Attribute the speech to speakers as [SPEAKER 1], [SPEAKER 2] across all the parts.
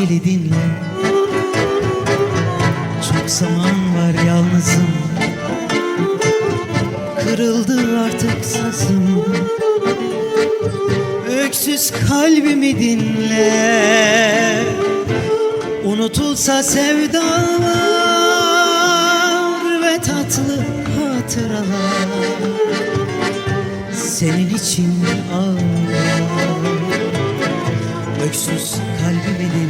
[SPEAKER 1] sevgili dinle. Çok zaman var yalnızım. Kırıldı artık sazım. Öksüz kalbimi dinle. Unutulsa sevdalar ve tatlı hatıralar. Senin için ağlar. Öksüz kalbimi dinle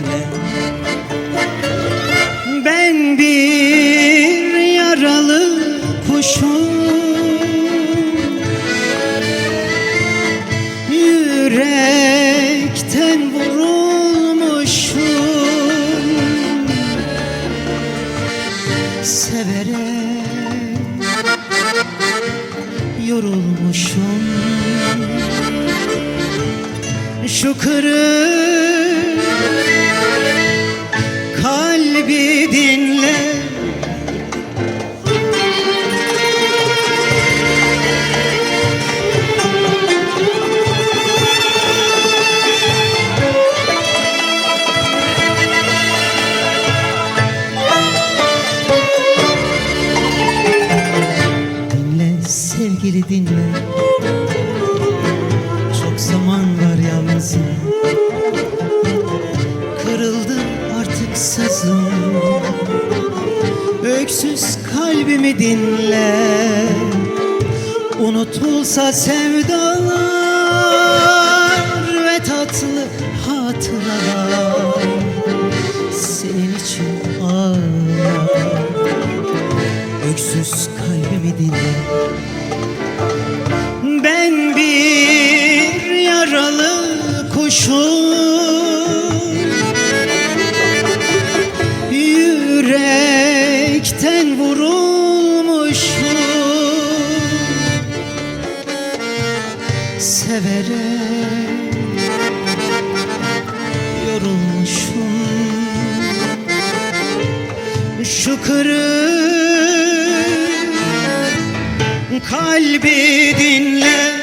[SPEAKER 1] kuşum Yürekten vurulmuşum. Severek yorulmuşum. Şu kırık sevgili dinle. Çok zaman var yalnızım. Kırıldı artık sazım. Öksüz kalbimi dinle. Unutulsa sevdalar Ve tatlı hatıralar Senin için ağlar. Öksüz kalbimi dinle kuşum Yürekten vurulmuşum. Severek yorulmuşum. Şu kırık kalbi dinle